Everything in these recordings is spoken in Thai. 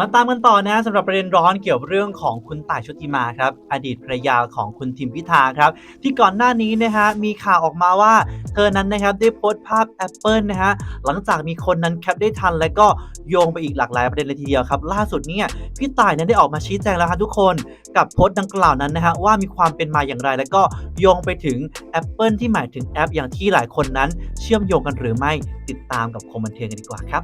มาตามกันต่อนะสำหรับประเด็นร้อนเกี่ยวกับเรื่องของคุณต่ายชุติมาครับ อดีตภรรยาของคุณทิมพิธาครับ ที่ก่อนหน้านี้นะฮะมีข่าวออกมาว่า เธอนั้นนะครับได้โพสต์ภาพแอปเปิลนะฮะหลังจากมีคนนั้นแคปได้ทัน และก็โยงไปอีกหลากหลายประเด็นเลยทีเดียวครับ ล่าสุดเนี่ยพี่ต่ายนั้นได้ออกมาชี้แจงแล้วครับทุกคนกับโพสต์ดังกล่าวนั้นนะฮะว่ามีความเป็นมาอย่างไร และก็โยงไปถึงแอปเปิลที่หมายถึงแอป อย่างที่หลายคนนั้น เชื่อมโยงกันหรือไม่ติดตามกับคอมบันเทิงกันดีกว่าครับ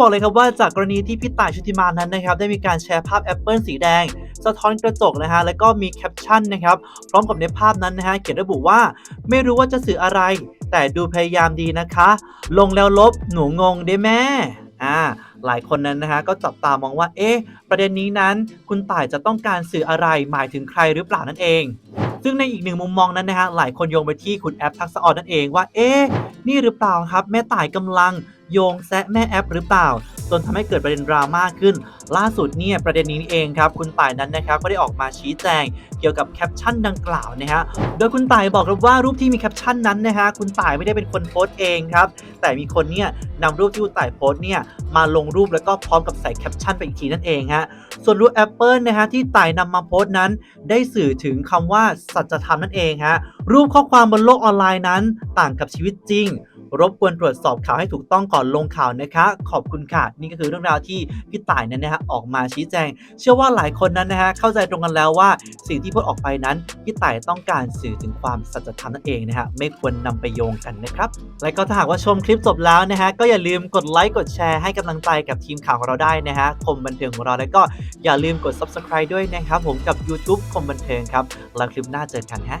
บอกเลยครับว่าจากกรณีที่พี่ต่ายชุติมานั้นนะครับได้มีการแชร์ภาพแอปเปิลสีแดง สะท้อนกระจกนะฮะแล้วก็มีแคปชั่นนะครับพร้อมกับในภาพนั้นนะฮะเขียนระบุว่าไม่รู้ว่าจะสื่ออะไร แต่ดูพยายามดีนะคะ ลงแล้วลบหนูงงได้แม่อ่าหลายคนนั้นนะฮะก็จับตามองว่าเอ๊ะประเด็นนี้นั้น คุณต่ายจะต้องการสื่ออะไรหมายถึงใครหรือเปล่านั่นเอง ซึ่งในอีกหนึ่งมุมมองนั้นนะฮะหลายคนโยงไปที่คุณแอปทักษะออนนั่นเองว่าเอ๊ะนี่หรือเปล่าครับ แม่ต่ายกำลังโยงแซะแม่แอปหรือเปล่า จนทำให้เกิดประเด็นดราม่าขึ้น ล่าสุดเนี่ยประเด็นนี้เองครับคุณต่ายนั้นนะครับก็ได้ออกมาชี้แจงเกี่ยวกับแคปชั่นดังกล่าวนะฮะโดยคุณต่ายบอกครับว่ารูปที่มีแคปชั่นนั้นนะฮะคุณต่ายไม่ได้เป็นคนโพสต์เองครับแต่มีคนเนี่ยนำรูปที่คุณต่ายโพสต์เนี่ยมาลงรูปแล้วก็พร้อมกับใส่แคปชั่นไปอีกทีนั่นเองฮะส่วนรูป Apple นะฮะที่ต่ายนำมาโพสต์นั้น ได้สื่อถึงคำว่าสัจธรรมนั่นเองฮะรูปข้อความบนโลกออนไลน์นั้น ต่างกับชีวิตจริง รบกวนตรวจสอบข่าวให้ถูกต้องก่อนลงข่าวนะคะ ขอบคุณค่ะ นี่ก็คือเรื่องราวที่พี่ต่ายนั้นนะฮะออกมาชี้แจง เชื่อว่าหลายคนนั้นนะฮะเข้าใจตรงกันแล้วว่าสิ่งที่พูดออกไปนั้นพี่ต่ายต้องการสื่อถึงความสัจธรรมนั่นเองนะฮะไม่ควรนำไปโยงกันนะครับ และก็ถ้าหากว่าชมคลิปจบแล้วนะฮะก็อย่าลืมกดไลค์กดแชร์ให้กำลังใจกับทีมข่าวของเราได้นะฮะคมบันเทิงของเราแล้วก็อย่าลืมกด subscribe ด้วยนะครับผมกับ YouTube คมบันเทิงครับแล้วคลิปหน้าเจอกันฮะ